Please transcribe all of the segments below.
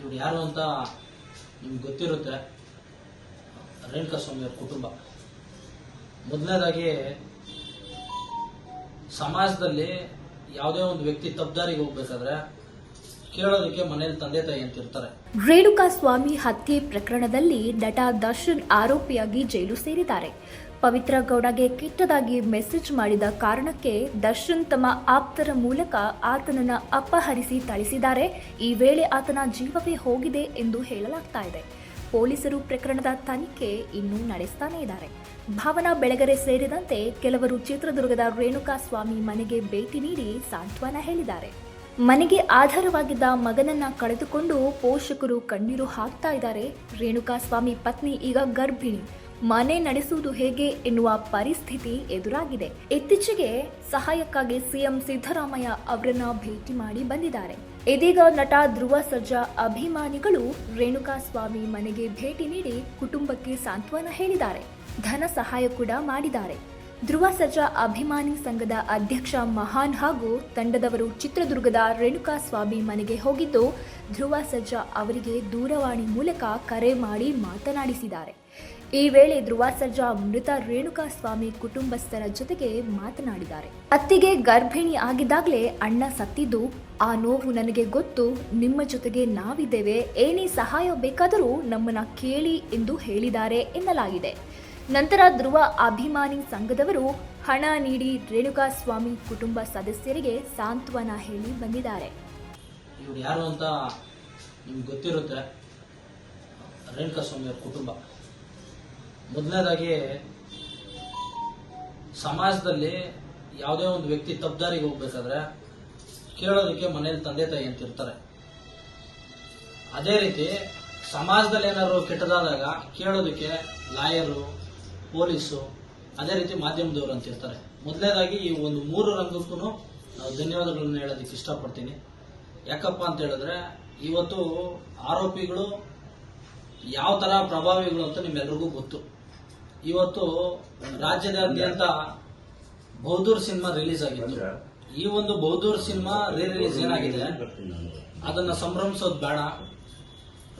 ಇವ್ರು ಯಾರು ಅಂತ ನಿಮ್ಗೆ ಗೊತ್ತಿರುತ್ತೆ. ರೇಣುಕಾ ಸ್ವಾಮಿ ಅವ್ರ ಕುಟುಂಬ. ಮೊದಲನೇದಾಗಿ, ಸಮಾಜದಲ್ಲಿ ಯಾವುದೇ ಒಂದು ವ್ಯಕ್ತಿ ತಪ್ಪದಾರಿಗೆ ಹೋಗ್ಬೇಕಾದ್ರೆ ಕೇಳೋದಕ್ಕೆ ಮನೇಲಿ ತಂದೆ ತಾಯಿ ಅಂತ ಇರ್ತಾರೆ. ರೇಣುಕಾ ಸ್ವಾಮಿ ಹತ್ಯೆ ಪ್ರಕರಣದಲ್ಲಿ ನಟ ದರ್ಶನ್ ಆರೋಪಿಯಾಗಿ ಜೈಲು ಸೇರಿದ್ದಾರೆ. ಪವಿತ್ರ ಗೌಡಗೆ ಕೆಟ್ಟದಾಗಿ ಮೆಸೇಜ್ ಮಾಡಿದ ಕಾರಣಕ್ಕೆ ದರ್ಶನ್ ತಮ್ಮ ಆಪ್ತರ ಮೂಲಕ ಆತನನ್ನು ಅಪಹರಿಸಿ ಥಳಿಸಿದ್ದಾರೆ. ಈ ವೇಳೆ ಆತನ ಜೀವವೇ ಹೋಗಿದೆ ಎಂದು ಹೇಳಲಾಗ್ತಾ ಇದೆ. ಪೊಲೀಸರು ಪ್ರಕರಣದ ತನಿಖೆ ಇನ್ನೂ ನಡೆಸ್ತಾನೇ ಇದ್ದಾರೆ. ಭಾವನಾ ಬೆಳಗರೆ ಸೇರಿದಂತೆ ಕೆಲವರು ಚಿತ್ರದುರ್ಗದ ರೇಣುಕಾ ಸ್ವಾಮಿ ಮನೆಗೆ ಭೇಟಿ ನೀಡಿ ಸಾಂತ್ವನ ಹೇಳಿದ್ದಾರೆ. ಮನೆಗೆ ಆಧಾರವಾಗಿದ್ದ ಮಗನನ್ನ ಕಳೆದುಕೊಂಡು ಪೋಷಕರು ಕಣ್ಣೀರು ಹಾಕ್ತಾ ಇದ್ದಾರೆ. ರೇಣುಕಾ ಸ್ವಾಮಿ ಪತ್ನಿ ಈಗ ಗರ್ಭಿಣಿ. ಮನೆ ನಡೆಸುವುದು ಹೇಗೆ ಎನ್ನುವ ಪರಿಸ್ಥಿತಿ ಎದುರಾಗಿದೆ. ಇತ್ತೀಚೆಗೆ ಸಹಾಯಕ್ಕಾಗಿ ಸಿಎಂ ಸಿದ್ದರಾಮಯ್ಯ ಅವರನ್ನ ಭೇಟಿ ಮಾಡಿ ಬಂದಿದ್ದಾರೆ. ಇದೀಗ ನಟ ಧ್ರುವ ಸರ್ಜಾ ಅಭಿಮಾನಿಗಳು ರೇಣುಕಾ ಸ್ವಾಮಿ ಮನೆಗೆ ಭೇಟಿ ನೀಡಿ ಕುಟುಂಬಕ್ಕೆ ಸಾಂತ್ವನ ಹೇಳಿದ್ದಾರೆ. ಧನ ಸಹಾಯ ಕೂಡ ಮಾಡಿದ್ದಾರೆ. ಧ್ರುವ ಸರ್ಜಾ ಅಭಿಮಾನಿ ಸಂಘದ ಅಧ್ಯಕ್ಷ ಮಹಾನ್ ಹಾಗೂ ತಂಡದವರು ಚಿತ್ರದುರ್ಗದ ರೇಣುಕಾ ಸ್ವಾಮಿ ಮನೆಗೆ ಹೋಗಿದ್ದು, ಧ್ರುವ ಸರ್ಜಾ ಅವರಿಗೆ ದೂರವಾಣಿ ಮೂಲಕ ಕರೆ ಮಾಡಿ ಮಾತನಾಡಿಸಿದ್ದಾರೆ. ಈ ವೇಳೆ ಧ್ರುವ ಸರ್ಜಾ ಮೃತ ರೇಣುಕಾ ಸ್ವಾಮಿ ಕುಟುಂಬಸ್ಥರ ಜೊತೆಗೆ ಮಾತನಾಡಿದ್ದಾರೆ. ಅತ್ತಿಗೆ ಗರ್ಭಿಣಿ ಆಗಿದ್ದಾಗಲೇ ಅಣ್ಣ ಸತ್ತಿದ್ದು, ಆ ನೋವು ನನಗೆ ಗೊತ್ತು, ನಿಮ್ಮ ಜೊತೆಗೆ ನಾವಿದ್ದೇವೆ, ಏನೇ ಸಹಾಯ ಬೇಕಾದರೂ ನಮ್ಮನ್ನ ಕೇಳಿ ಎಂದು ಹೇಳಿದ್ದಾರೆ ಎನ್ನಲಾಗಿದೆ. ನಂತರ ಧ್ರುವ ಅಭಿಮಾನಿ ಸಂಘದವರು ಹಣ ನೀಡಿ ರೇಣುಕಾ ಸ್ವಾಮಿ ಕುಟುಂಬ ಸದಸ್ಯರಿಗೆ ಸಾಂತ್ವನ ಹೇಳಿ ಬಂದಿದ್ದಾರೆ. ಯಾರು ಅಂತ ಗೊತ್ತಿರುತ್ತೆ. ರೇಣುಕಾ ಸ್ವಾಮಿಯವ್ರ ಕುಟುಂಬ. ಮೊದಲನೇದಾಗಿ, ಸಮಾಜದಲ್ಲಿ ಯಾವುದೇ ಒಂದು ವ್ಯಕ್ತಿ ತಪ್ಪದಾರಿಗೆ ಹೋಗ್ಬೇಕಾದ್ರೆ ಕೇಳೋದಕ್ಕೆ ಮನೇಲಿ ತಂದೆ ತಾಯಿ ಅಂತ ಇರ್ತಾರೆ. ಅದೇ ರೀತಿ, ಸಮಾಜದಲ್ಲಿ ಏನಾದ್ರು ಕೆಟ್ಟದಾದಾಗ ಕೇಳೋದಕ್ಕೆ ಲಾಯರು, ಪೊಲೀಸು, ಅದೇ ರೀತಿ ಮಾಧ್ಯಮದವರು ಅಂತ ಇರ್ತಾರೆ. ಮೊದಲನೇದಾಗಿ ಈ ಒಂದು ಮೂರು ರಂಗಕ್ಕೂ ನಾವು ಧನ್ಯವಾದಗಳನ್ನು ಹೇಳೋದಕ್ಕೆ ಇಷ್ಟಪಡ್ತೀನಿ. ಯಾಕಪ್ಪ ಅಂತ ಹೇಳಿದ್ರೆ, ಇವತ್ತು ಆರೋಪಿಗಳು ಯಾವ ತರ ಪ್ರಭಾವಿಗಳು ಅಂತ ನಿಮ್ಮೆಲ್ರಿಗೂ ಗೊತ್ತು. ಇವತ್ತು ರಾಜ್ಯದಾದ್ಯಂತ ಬೌದೂರ್ ಸಿನಿಮಾ ರಿಲೀಸ್ ಆಗಿತ್ತು. ಈ ಒಂದು ಬೌದೂರ್ ಸಿನಿಮಾ ರೀ ರಿಲೀಸ್ ಏನಾಗಿದೆ? ಅದನ್ನ ಸಂಭ್ರಮಿಸೋದು ಬೇಡ.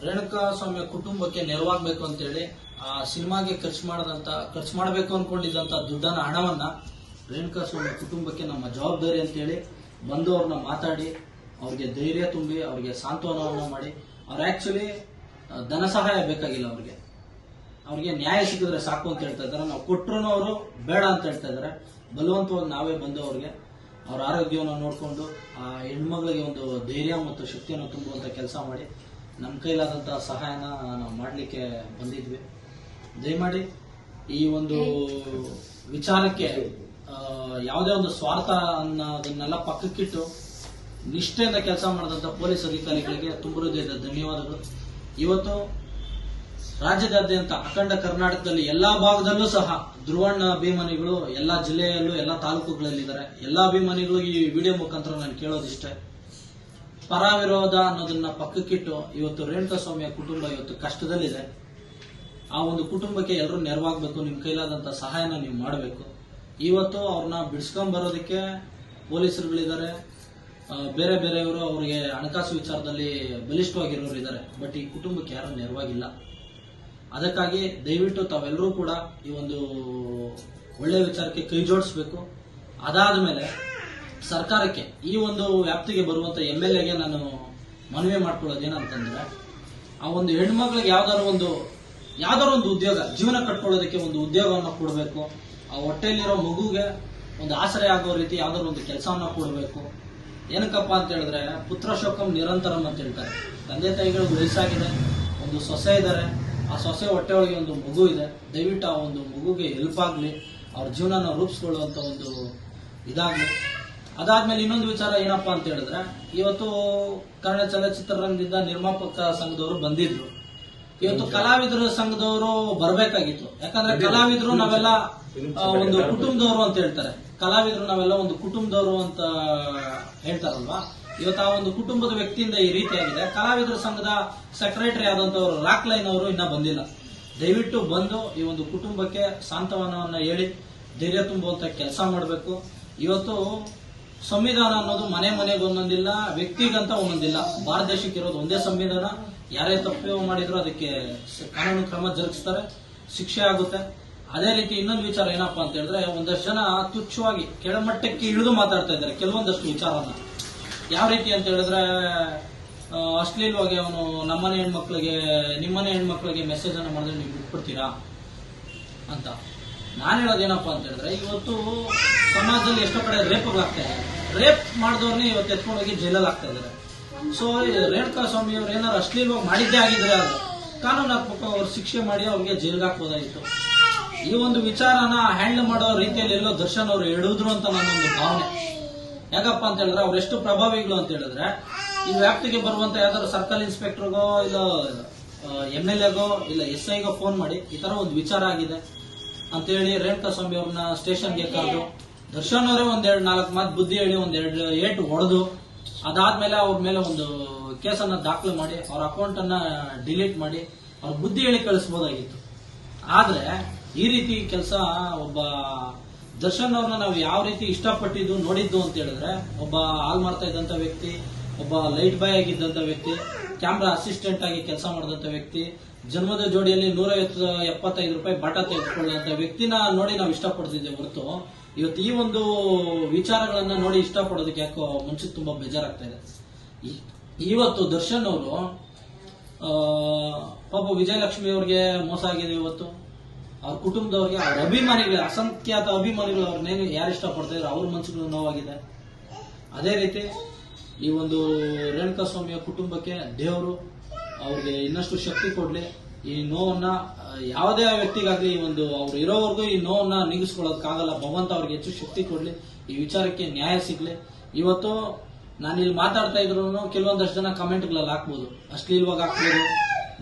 ರೇಣುಕಾ ಸ್ವಾಮಿಯ ಕುಟುಂಬಕ್ಕೆ ನೆರವಾಗಬೇಕು ಅಂತೇಳಿ, ಆ ಸಿನಿಮಾಗೆ ಖರ್ಚು ಮಾಡದಂತ, ಖರ್ಚು ಮಾಡಬೇಕು ಅನ್ಕೊಂಡಿದ್ದಂತ ದುಡ್ಡನ್ನ, ಹಣವನ್ನ ರೇಣುಕಾ ಸ್ವಾಮಿ ಕುಟುಂಬಕ್ಕೆ ನಮ್ಮ ಜವಾಬ್ದಾರಿ ಅಂತೇಳಿ ಬಂದು ಅವ್ರನ್ನ ಮಾತಾಡಿ, ಅವ್ರಿಗೆ ಧೈರ್ಯ ತುಂಬಿ, ಅವ್ರಿಗೆ ಸಾಂತ್ವನವನ್ನ ಮಾಡಿ, ಅವ್ರು ಆಕ್ಚುಲಿ ಧನ ಸಹಾಯ ಬೇಕಾಗಿಲ್ಲ ಅವ್ರಿಗೆ. ಅವ್ರಿಗೆ ನ್ಯಾಯ ಸಿಕ್ಕಿದ್ರೆ ಸಾಕು ಅಂತ ಹೇಳ್ತಾ ಇದ್ದಾರೆ. ನಾವು ಕೊಟ್ಟರು ಅವರು ಬೇಡ ಅಂತ ಹೇಳ್ತಾ ಇದ್ದಾರೆ. ಬಲವಂತವಾಗಿ ನಾವೇ ಬಂದು ಅವ್ರಿಗೆ ಅವ್ರ ಆರೋಗ್ಯವನ್ನು ನೋಡಿಕೊಂಡು ಆ ಹೆಣ್ಮಗಳಿಗೆ ಒಂದು ಧೈರ್ಯ ಮತ್ತು ಶಕ್ತಿಯನ್ನು ತುಂಬುವಂತ ಕೆಲಸ ಮಾಡಿ ನಮ್ಮ ಕೈಲಾದಂತ ಸಹಾಯನ ನಾವು ಮಾಡಲಿಕ್ಕೆ ಬಂದಿದ್ವಿ. ದಯಮಾಡಿ ಈ ಒಂದು ವಿಚಾರಕ್ಕೆ ಯಾವುದೇ ಒಂದು ಸ್ವಾರ್ಥ ಅನ್ನೋದನ್ನೆಲ್ಲ ಪಕ್ಕಕ್ಕಿಟ್ಟು ನಿಷ್ಠೆಯಿಂದ ಕೆಲಸ ಮಾಡಿದಂತ ಪೊಲೀಸ್ ಅಧಿಕಾರಿಗಳಿಗೆ ತುಂಬ ಹೃದಯದ ಧನ್ಯವಾದಗಳು. ಇವತ್ತು ರಾಜ್ಯದಾದ್ಯಂತ ಅಖಂಡ ಕರ್ನಾಟಕದಲ್ಲಿ ಎಲ್ಲಾ ಭಾಗದಲ್ಲೂ ಸಹ ಧ್ರುವಣ್ಣ ಅಭಿಮಾನಿಗಳು ಎಲ್ಲಾ ಜಿಲ್ಲೆಯಲ್ಲೂ ಎಲ್ಲಾ ತಾಲೂಕುಗಳಲ್ಲಿದ್ದಾರೆ. ಎಲ್ಲಾ ಅಭಿಮಾನಿಗಳು ಈ ವಿಡಿಯೋ ಮುಖಾಂತರ ನಾನು ಕೇಳೋದಿಷ್ಟೇ. ಪರ ವಿರೋಧ ಅನ್ನೋದನ್ನ ಪಕ್ಕಕ್ಕಿಟ್ಟು ಇವತ್ತು ರೇಣುಕಾ ಸ್ವಾಮಿಯ ಕುಟುಂಬ ಇವತ್ತು ಕಷ್ಟದಲ್ಲಿದೆ. ಆ ಒಂದು ಕುಟುಂಬಕ್ಕೆ ಎಲ್ಲರೂ ನೆರವಾಗಬೇಕು, ನಿಮ್ ಕೈಲಾದಂತ ಸಹಾಯನ ನೀವು ಮಾಡಬೇಕು. ಇವತ್ತು ಅವ್ರನ್ನ ಬಿಡಿಸ್ಕೊಂಡ್ ಬರೋದಕ್ಕೆ ಪೊಲೀಸರುಗಳಿದ್ದಾರೆ. ಬೇರೆ ಬೇರೆಯವರು ಅವರಿಗೆ ಹಣಕಾಸು ವಿಚಾರದಲ್ಲಿ ಬಲಿಷ್ಠವಾಗಿರೋರು ಇದ್ದಾರೆ ಬಟ್ ಈ ಕುಟುಂಬಕ್ಕೆ ಯಾರು ನೆರವಾಗಿಲ್ಲ. ಅದಕ್ಕಾಗಿ ದಯವಿಟ್ಟು ತಾವೆಲ್ಲರೂ ಕೂಡ ಈ ಒಂದು ಒಳ್ಳೆ ವಿಚಾರಕ್ಕೆ ಕೈ ಜೋಡಿಸ್ಬೇಕು. ಅದಾದ ಮೇಲೆ ಸರ್ಕಾರಕ್ಕೆ ಈ ಒಂದು ವ್ಯಾಪ್ತಿಗೆ ಬರುವಂತ ಎಂ ಎಲ್ ಎಗೆ ನಾನು ಮನವಿ ಮಾಡ್ಕೊಳ್ಳೋದು ಏನಂತಂದ್ರೆ ಆ ಒಂದು ಹೆಣ್ಮಕ್ಳಿಗೆ ಯಾವ್ದಾದ್ರು ಒಂದು ಯಾವ್ದಾದ್ರು ಒಂದು ಉದ್ಯೋಗ, ಜೀವನ ಕಟ್ಕೊಳ್ಳೋದಕ್ಕೆ ಒಂದು ಉದ್ಯೋಗವನ್ನು ಕೊಡಬೇಕು. ಆ ಹೊಟ್ಟೆಯಲ್ಲಿರೋ ಮಗುಗೆ ಒಂದು ಆಸರೆ ಆಗೋ ರೀತಿ ಯಾವ್ದಾದ್ರು ಒಂದು ಕೆಲಸವನ್ನ ಕೊಡಬೇಕು. ಏನಕ್ಕಪ್ಪ ಅಂತ ಹೇಳಿದ್ರೆ ಪುತ್ರ ಶೋಕಂ ನಿರಂತರಂ ಅಂತ ಹೇಳ್ತಾರೆ. ತಂದೆ ತಾಯಿಗಳು ವಯಸ್ಸಾಗಿದೆ, ಒಂದು ಸೊಸೆ ಇದ್ದಾರೆ ಆ ಸೊಸೆ ಹೊಟ್ಟೆ ಒಳಗೆ ಒಂದು ಮಗು ಇದೆ. ದಯವಿಟ್ಟು ಆ ಒಂದು ಮಗುಗೆ ಹೆಲ್ಪ್ ಆಗ್ಲಿ. ಅವ್ರ ಜೀವನನ ರೂಪಿಸ್ಕೊಳ್ಳುವಂತ ಒಂದು ಇದಾಗ್ಲಿ. ಅದಾದ್ಮೇಲೆ ಇನ್ನೊಂದು ವಿಚಾರ ಏನಪ್ಪಾ ಅಂತ ಹೇಳಿದ್ರೆ ಇವತ್ತು ಕನ್ನಡ ಚಲನಚಿತ್ರರಂಗದಿಂದ ನಿರ್ಮಾಪಕ ಸಂಘದವರು ಬಂದಿದ್ರು. ಇವತ್ತು ಕಲಾವಿದರ ಸಂಘದವರು ಬರಬೇಕಾಗಿತ್ತು. ಯಾಕಂದ್ರೆ ಕಲಾವಿದರು ನಾವೆಲ್ಲ ಒಂದು ಕುಟುಂಬದವರು ಅಂತ ಹೇಳ್ತಾರೆ. ಕಲಾವಿದರು ನಾವೆಲ್ಲ ಒಂದು ಕುಟುಂಬದವರು ಅಂತ ಹೇಳ್ತಾರಲ್ವಾ? ಇವತ್ತು ಆ ಒಂದು ಕುಟುಂಬದ ವ್ಯಕ್ತಿಯಿಂದ ಈ ರೀತಿಯಾಗಿದೆ. ಕಲಾವಿದರ ಸಂಘದ ಸೆಕ್ರೆಟರಿ ಆದಂತವರು ರಾಕ್ ಲೈನ್ ಅವರು ಇನ್ನ ಬಂದಿಲ್ಲ. ದಯವಿಟ್ಟು ಬಂದು ಈ ಒಂದು ಕುಟುಂಬಕ್ಕೆ ಸಾಂತ್ವನವನ್ನ ಹೇಳಿ, ಧೈರ್ಯ ತುಂಬುವಂತ ಕೆಲಸ ಮಾಡಬೇಕು. ಇವತ್ತು ಸಂವಿಧಾನ ಅನ್ನೋದು ಮನೆ ಮನೆಗೆ ಒಂದೊಂದಿಲ್ಲ, ವ್ಯಕ್ತಿಗಂತ ಒಂದೊಂದಿಲ್ಲ. ಭಾರತ ದೇಶಕ್ಕೆ ಇರೋದು ಒಂದೇ ಸಂವಿಧಾನ. ಯಾರೇ ತಪ್ಪು ಮಾಡಿದ್ರು ಅದಕ್ಕೆ ಕಾನೂನು ಕ್ರಮ ಜರುಗಿಸ್ತಾರೆ, ಶಿಕ್ಷೆ ಆಗುತ್ತೆ. ಅದೇ ರೀತಿ ಇನ್ನೊಂದು ವಿಚಾರ ಏನಪ್ಪಾ ಅಂತ ಹೇಳಿದ್ರೆ, ಒಂದಷ್ಟು ಜನ ತುಚ್ಛವಾಗಿ ಕೆಳಮಟ್ಟಕ್ಕೆ ಇಳಿದು ಮಾತಾಡ್ತಾ ಇದ್ದಾರೆ. ಕೆಲವೊಂದಷ್ಟು ವಿಚಾರನ. ಯಾವ ರೀತಿ ಅಂತ ಹೇಳಿದ್ರೆ ಅಶ್ಲೀಲವಾಗಿ ಅವನು ನಮ್ಮನೆ ಹೆಣ್ಮಕ್ಳಿಗೆ, ನಿಮ್ಮನೆ ಹೆಣ್ಮಕ್ಳಿಗೆ ಮೆಸೇಜ್ ಅನ್ನು ಮಾಡಿದ್ರೆ ನೀವು ಬಿಟ್ಬಿಡ್ತೀರಾ ಅಂತ. ನಾನು ಹೇಳೋದೇನಪ್ಪ ಅಂತ ಹೇಳಿದ್ರೆ, ಇವತ್ತು ಸಮಾಜದಲ್ಲಿ ಎಷ್ಟೋ ಕಡೆ ರೇಪ್ಗಳಾಗ್ತಾ ಇದೆ. ರೇಪ್ ಮಾಡಿದವ್ರನ್ನೇ ಇವತ್ತು ಎತ್ಕೊಂಡೋಗಿ ಜೈಲಲ್ಲಿ ಆಗ್ತಾ ಇದ್ದಾರೆ. ಸೊ ರೇಣುಕಾ ಸ್ವಾಮಿ ಅವ್ರು ಏನಾರು ಅಶ್ಲೀಲವಾಗಿ ಮಾಡಿದ್ದೇ ಆಗಿದ್ರೆ ಅದು ಕಾನೂನಾತ್ಮಕ ಅವ್ರು ಶಿಕ್ಷೆ ಮಾಡಿ ಅವ್ರಿಗೆ ಜೈಲ್ಗೆ ಹಾಕ್ಬೋದಾಗಿತ್ತು. ಈ ಒಂದು ವಿಚಾರನ ಹ್ಯಾಂಡಲ್ ಮಾಡೋ ರೀತಿಯಲ್ಲಿ ಎಲ್ಲೋ ದರ್ಶನ್ ಅವರು ಹೇಳಿದ್ರು ಅಂತ ನನ್ನೊಂದು ಭಾವನೆ. ಯಾಕಪ್ಪ ಅಂತ ಹೇಳಿದ್ರೆ ಅವ್ರ ಎಷ್ಟು ಪ್ರಭಾವಿಗಳು ಅಂತ ಹೇಳಿದ್ರೆ, ಈ ವ್ಯಾಪ್ತಿಗೆ ಬರುವಂತ ಯಾವ್ದಾದ್ರು ಸರ್ಕಲ್ ಇನ್ಸ್ಪೆಕ್ಟರ್ಗೋ ಇಲ್ಲ ಎಂ ಎಲ್ ಎಗೋ ಇಲ್ಲ ಎಸ್ ಐಗೋ ಫೋನ್ ಮಾಡಿ ಈ ತರ ಒಂದು ವಿಚಾರ ಆಗಿದೆ ಅಂತೇಳಿ ರೇಣುಕಾ ಸ್ವಾಮಿ ಅವ್ರನ್ನ ಸ್ಟೇಷನ್ಗೆ ಕರೆದು, ದರ್ಶನ್ ಅವರೇ ಒಂದೆರಡು ನಾಲ್ಕು ಮಾತು ಬುದ್ಧಿ ಹೇಳಿ ಒಂದೆರಡು ಏಟು ಹೊಡೆದು, ಅದಾದ್ಮೇಲೆ ಅವ್ರ ಮೇಲೆ ಒಂದು ಕೇಸನ್ನ ದಾಖಲು ಮಾಡಿ, ಅವ್ರ ಅಕೌಂಟ್ ಅನ್ನ ಡಿಲೀಟ್ ಮಾಡಿ, ಅವ್ರ ಬುದ್ಧಿ ಹೇಳಿ ಕಳಿಸ್ಬೋದಾಗಿತ್ತು. ಆದ್ರೆ ಈ ರೀತಿ ಕೆಲಸ ಒಬ್ಬ ದರ್ಶನ್ ಅವ್ರನ್ನ ನಾವು ಯಾವ ರೀತಿ ಇಷ್ಟಪಟ್ಟಿದ್ದು ನೋಡಿದ್ದು ಅಂತ ಹೇಳಿದ್ರೆ, ಒಬ್ಬ ಹಾಲ್ ಮಾಡ್ತಾ ಇದ್ದಂತ ವ್ಯಕ್ತಿ, ಒಬ್ಬ ಲೈಟ್ ಬಾಯ್ ಆಗಿದ್ದಂತ ವ್ಯಕ್ತಿ, ಕ್ಯಾಮ್ರಾ ಅಸಿಸ್ಟೆಂಟ್ ಆಗಿ ಕೆಲಸ ಮಾಡಿದಂತ ವ್ಯಕ್ತಿ, ಜನ್ಮದ ಜೋಡಿಯಲ್ಲಿ ನೂರ ಎಪ್ಪತ್ತೈದು ರೂಪಾಯಿ ಬಾಟ ತೆಗೆದುಕೊಳ್ಳುವಂತ ವ್ಯಕ್ತಿನ ನೋಡಿ ನಾವು ಇಷ್ಟಪಡ್ತಿದ್ದೆ ಹೊರತು, ಇವತ್ತು ಈ ಒಂದು ವಿಚಾರಗಳನ್ನ ನೋಡಿ ಇಷ್ಟಪಡೋದಕ್ಕೆ ಯಾಕೋ ಮುಂಚೆ ತುಂಬಾ ಬೇಜಾರಾಗ್ತಾ ಇದೆ. ಇವತ್ತು ದರ್ಶನ್ ಅವರು ಪಾಪ ವಿಜಯಲಕ್ಷ್ಮಿ ಅವ್ರಿಗೆ ಮೋಸ ಆಗಿದೆ ಇವತ್ತು. ಅವ್ರ ಕುಟುಂಬದವ್ರಿಗೆ ಅವ್ರ ಅಭಿಮಾನಿಗಳು, ಅಸಂಖ್ಯಾತ ಅಭಿಮಾನಿಗಳು ಅವ್ರನ್ನೇನು ಯಾರು ಇಷ್ಟಪಡ್ತಾ ಇದ್ರು ಅವ್ರ ಮನಸ್ಸುಗಳು ನೋವಾಗಿದೆ. ಅದೇ ರೀತಿ ಈ ಒಂದು ರೇಣುಕಾ ಸ್ವಾಮಿಯ ಕುಟುಂಬಕ್ಕೆ ದೇವರು ಅವ್ರಿಗೆ ಇನ್ನಷ್ಟು ಶಕ್ತಿ ಕೊಡ್ಲಿ. ಈ ನೋವನ್ನ, ಯಾವುದೇ ವ್ಯಕ್ತಿಗಾಗ್ಲಿ ಈ ಒಂದು ಅವ್ರು ಇರೋವರೆಗೂ ಈ ನೋವನ್ನ ನೀಗಿಸ್ಕೊಳ್ಳೋದಕ್ಕಾಗಲ್ಲ ಭಗವಂತ ಅವ್ರಿಗೆ ಹೆಚ್ಚು ಶಕ್ತಿ ಕೊಡ್ಲಿ. ಈ ವಿಚಾರಕ್ಕೆ ನ್ಯಾಯ ಸಿಗ್ಲಿ. ಇವತ್ತು ನಾನು ಇಲ್ಲಿ ಮಾತಾಡ್ತಾ ಇದ್ರು ಕೆಲವೊಂದಷ್ಟು ಜನ ಕಮೆಂಟ್ಗಳಲ್ಲಿ ಹಾಕ್ಬೋದು. ಅಶ್ಲೀಲವಾಗಿ ಹಾಕ್ಬೋದು.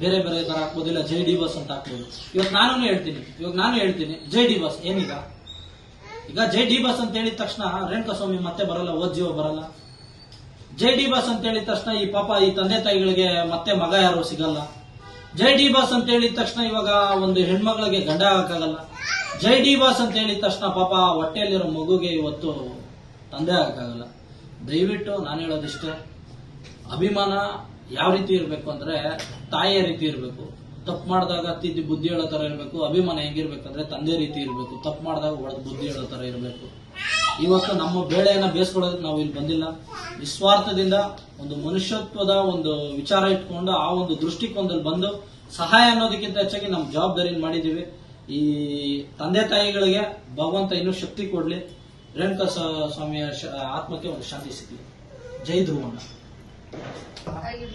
ಬೇರೆ ಬೇರೆ ತರ ಹಾಕ್ಬೋದಿಲ್ಲ, ಜೈ ಡಿ ಬಸ್ ಅಂತ ಹಾಕ್ಬೋದು. ಇವಾಗ ನಾನು ಹೇಳ್ತೀನಿ. ಇವಾಗ ನಾನು ಹೇಳ್ತೀನಿ, ಜೈ ಡಿ ಬಸ್ ಏನೀಗ ಈಗ ಜೈ ಡಿ ಬಸ್ ಅಂತ ಹೇಳಿದ ತಕ್ಷಣ ರೇಣುಕಾಸ್ವಾಮಿ ಮತ್ತೆ ಬರಲ್ಲ ಓದ್ ಜೀವ ಬರಲ್ಲ. ಜೈ ಡಿ ಬಸ್ ಅಂತ ಹೇಳಿದ ತಕ್ಷಣ ಈ ಪಾಪ ಈ ತಂದೆ ತಾಯಿಗಳಿಗೆ ಮತ್ತೆ ಮಗ ಯಾರು ಸಿಗಲ್ಲ. ಜೈ ಡಿ ಬಸ್ ಅಂತ ಹೇಳಿದ ತಕ್ಷಣ ಇವಾಗ ಒಂದು ಹೆಣ್ಮಗಳಿಗೆ ಗಂಡ ಆಗಕ್ಕಾಗಲ್ಲ. ಜೈ ಡಿ ಬಾಸ್ ಅಂತ ಹೇಳಿದ ತಕ್ಷಣ ಪಾಪ ಹೊಟ್ಟೆಯಲ್ಲಿರೋ ಮಗುಗೆ ಇವತ್ತು ತಂದೆ ಆಗಕ್ಕಾಗಲ್ಲ. ದಯವಿಟ್ಟು ನಾನು ಹೇಳೋದಿಷ್ಟೇ, ಅಭಿಮಾನ ಯಾವ ರೀತಿ ಇರಬೇಕು ಅಂದ್ರೆ ತಾಯಿಯ ರೀತಿ ಇರಬೇಕು. ತಪ್ಪು ಮಾಡಿದಾಗ ತಿದ್ದಿ ಬುದ್ಧಿ ಹೇಳೋ ತರ ಇರಬೇಕು, ಅಭಿಮಾನ ಹೆಂಗಿರ್ಬೇಕಂದ್ರೆ ತಂದೆ ರೀತಿ ಇರಬೇಕು. ತಪ್ಪು ಮಾಡಿದಾಗ ಹೊಡೆದು ಬುದ್ಧಿ ಹೇಳೋ ತರ ಇರಬೇಕು. ಇವತ್ತು ನಮ್ಮ ಬೇಳೆಯನ್ನ ಬೇಯಿಸ್ಕೊಳ್ಳೋದಕ್ಕೆ ನಾವು ಇಲ್ಲಿ ಬಂದಿಲ್ಲ. ನಿಸ್ವಾರ್ಥದಿಂದ ಒಂದು ಮನುಷ್ಯತ್ವದ ಒಂದು ವಿಚಾರ ಇಟ್ಕೊಂಡು ಆ ಒಂದು ದೃಷ್ಟಿಕೋನದಲ್ಲಿ ಬಂದು ಸಹಾಯ ಅನ್ನೋದಕ್ಕಿಂತ ಹೆಚ್ಚಾಗಿ ನಮ್ಮ ಜವಾಬ್ದಾರಿಯನ್ನು ಮಾಡಿದೀವಿ ಈ ತಂದೆ ತಾಯಿಗಳಿಗೆ ಭಗವಂತ ಇನ್ನೂ ಶಕ್ತಿ ಕೊಡ್ಲಿ. ರೇಣುಕಾ ಸ್ವಾಮಿಯ ಆತ್ಮಕ್ಕೆ ಒಂದು ಶಾಂತಿ ಸಿಗ್ಲಿ. ಜೈ ಧ್ರುವಣ್ಣ. 哎呦！